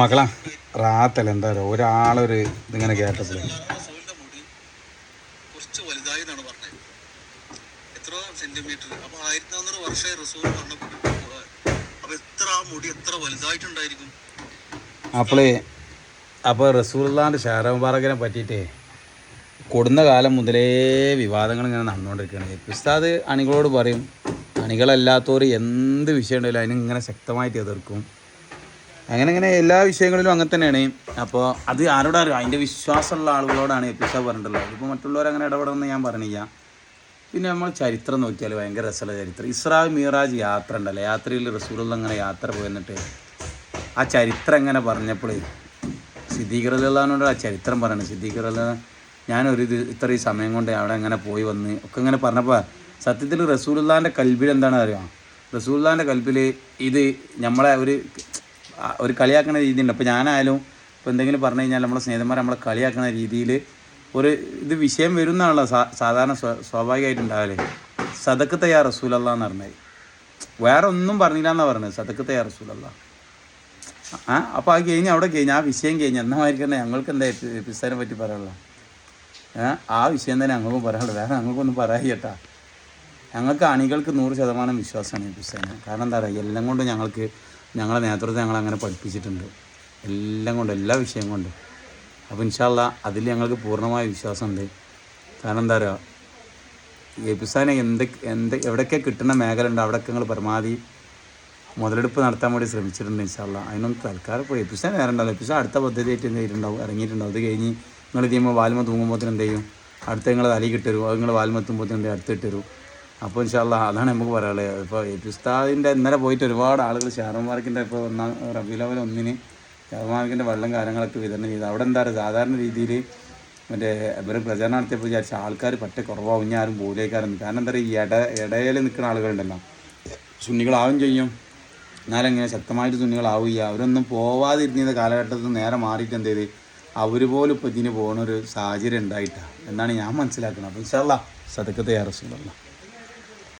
മകളാ റാത്തല്ല എന്താ പറയുക ഒരാളൊരു ഇതിങ്ങനെ കേട്ടപ്പോൾ അപ്പളേ കുറച്ച് വലുതായി എന്നാണ് പറഞ്ഞത്. എത്ര സെന്റിമീറ്റർ അപ്പൊ ആയിരത്തി നാന്നൂറ് വർഷമായി റസൂൽ പറഞ്ഞ അപ്പൊ എത്ര ആ മുടി എത്ര വലുതായിട്ടുണ്ടായിരിക്കും? അപ്പോളേ അപ്പോൾ റസൂർലാന്റെ പറ്റിയിട്ടേ കൊടുന്ന കാലം മുതലേ വിവാദങ്ങൾ ഇങ്ങനെ നടന്നുകൊണ്ടിരിക്കുകയാണ്. ഉസ്താദ് അണികളോട് പറയും അണികളല്ലാത്തവർ എന്ത് വിഷയം ഉണ്ടെങ്കിലും അതിനിങ്ങനെ ശക്തമായിട്ട് എതിർക്കും. അങ്ങനെ അങ്ങനെ എല്ലാ വിഷയങ്ങളിലും അങ്ങനെ തന്നെയാണ്. അപ്പോൾ അത് ആരോടാ അറിയാം? അതിന്റെ വിശ്വാസമുള്ള ആളുകളോടാണ് എപ്പിസ പറഞ്ഞിട്ടുള്ളത്. ഇപ്പോൾ മറ്റുള്ളവർ അങ്ങനെ ഇടപെടണമെന്ന് ഞാൻ പറഞ്ഞില്ല. പിന്നെ നമ്മൾ ചരിത്രം നോക്കിയാൽ ഭയങ്കര രസമുള്ള ചരിത്രം. ഇസ്രാ മീറാജ് യാത്ര ഉണ്ടല്ലോ? യാത്രയിൽ റസൂലുള്ള അങ്ങനെ യാത്ര പോയിട്ട് ആ ചരിത്രം എങ്ങനെ പറഞ്ഞപ്പോൾ സിദ്ദീഖറുള്ളഹാനോട് ആ ചരിത്രം പറയണം. സിദ്ധീകൃത ഞാനൊരു ഇത് ഇത്രയും സമയം കൊണ്ട് അവിടെ അങ്ങനെ പോയി വന്ന് ഒക്കെ ഇങ്ങനെ പറഞ്ഞപ്പോൾ സത്യത്തിൽ റസൂലുള്ളാന്റെ കൽബിൽ എന്താണ് അറിയാം? റസൂലുള്ളാന്റെ കൽബിൽ ഇത് നമ്മളെ ഒരു ഒരു കളിയാക്കുന്ന രീതിയുണ്ട്. അപ്പോൾ ഞാനായാലും ഇപ്പോൾ എന്തെങ്കിലും പറഞ്ഞു കഴിഞ്ഞാൽ നമ്മുടെ സ്നേഹിതന്മാർ നമ്മളെ കളിയാക്കുന്ന രീതിയിൽ ഒരു ഇത് വിഷയം വരുന്നതാണല്ലോ സാ സാധാരണ സ്വ- സ്വാഭാവികമായിട്ടുണ്ടാവില്ലേ സതക്ക് തയ്യാർ റസൂലല്ല എന്ന് പറഞ്ഞത് വേറെ ഒന്നും പറഞ്ഞില്ല എന്നാണ് പറഞ്ഞത്. സതക്ക് തയ്യാർ റസൂലല്ല. ആ അപ്പോൾ ആ കഴിഞ്ഞ് അവിടെ കഴിഞ്ഞ് ആ വിഷയം കഴിഞ്ഞ് എന്നായിരിക്കും ഞങ്ങൾക്ക് എന്താ എപ്പിസോഡിനെ പറ്റി പറയാനുള്ളത് ആ വിഷയം തന്നെ ഞങ്ങൾക്കും പറയാനുള്ളൂ. വേറെ ഞങ്ങൾക്കൊന്നും പറയാ ഞങ്ങൾക്ക് അണികൾക്ക് നൂറ് ശതമാനം വിശ്വാസമാണ് പിസ്തനെ. കാരണം എന്താ പറയുക എല്ലാം കൊണ്ടും ഞങ്ങൾക്ക് ഞങ്ങളെ നേതൃത്വം ഞങ്ങൾ അങ്ങനെ പഠിപ്പിച്ചിട്ടുണ്ട്. എല്ലാം കൊണ്ടും എല്ലാ വിഷയം കൊണ്ടും. അപ്പോൾ ഇൻഷാല്ല അതിൽ ഞങ്ങൾക്ക് പൂർണമായ വിശ്വാസമുണ്ട്. കാരണം എന്താ പറയുക എപ്പിസാനെ എന്ത് എന്ത് എവിടെയൊക്കെ കിട്ടുന്ന മേഖല ഉണ്ട് അവിടെയൊക്കെ ഞങ്ങൾ പരമാവധി മുതലെടുപ്പ് നടത്താൻ വേണ്ടി ശ്രമിച്ചിട്ടുണ്ട് ഇൻഷാല്ല അതിനൊന്നും തൽക്കാലം ഇപ്പോൾ എപ്പിസാൻ നേരം ഉണ്ടാവില്ല. എപ്പിസാൻ അടുത്ത പദ്ധതിയായിട്ട് എന്ത് ചെയ്തിട്ടുണ്ടാവും? ഇറങ്ങിയിട്ടുണ്ടാവും. അത് കഴിഞ്ഞ് നിങ്ങൾ ചെയ്യുമ്പോൾ വാൽമ തൂങ്ങുമ്പോൾ എന്ത് ചെയ്യും? അടുത്ത നിങ്ങൾ തലയിൽ കിട്ടരും അത് നിങ്ങൾ വാൽമത്തുമ്പോൾ എന്ത് ചെയ്യും? അടുത്ത് ഇട്ടരും അപ്പോൾ ഇൻഷാല്ല അതാണ് നമുക്ക് പറയാനുള്ളത്. ഇപ്പോൾ എപ്പിസ്താദിന്റെ ഇന്നലെ പോയിട്ട് ഒരുപാട് ആളുകൾ ഷെയർ മാർക്കിന്റെ ഇപ്പോൾ ഒന്നാം റബി ലെവൽ ഒന്നിന് ഷെയർ മാർക്കിന്റെ വെള്ളം കാര്യങ്ങളൊക്കെ വിതരണം ചെയ്ത് അവിടെ എന്താ പറയുക സാധാരണ രീതിയിൽ മറ്റേ ഇവർ പ്രചരണം നടത്തിയപ്പോൾ വിചാരിച്ച ആൾക്കാർ പറ്റ കുറവാകും ഇനി ആരും പോലേക്കാരെന്ന് കാരണം എന്താ പറയുക ഈ ഇട ഇടയിൽ നിൽക്കുന്ന ആളുകളുണ്ടല്ലോ. സുന്നികളാവും ചെയ്യും. എന്നാലെങ്ങനെ ശക്തമായിട്ട് സുന്നികളാവുക അവരൊന്നും പോവാതിരുന്ന കാലഘട്ടത്തിൽ നേരെ മാറിയിട്ട് എന്ത് ചെയ്ത്? അവർ പോലും ഇപ്പോൾ ഇതിന് പോകുന്ന ഒരു സാഹചര്യം ഉണ്ടായിട്ടാണ് എന്നാണ് ഞാൻ മനസ്സിലാക്കുന്നത്. അപ്പോൾ ഇൻഷാല്ല സതക്കത്തെ റസൂലല്ല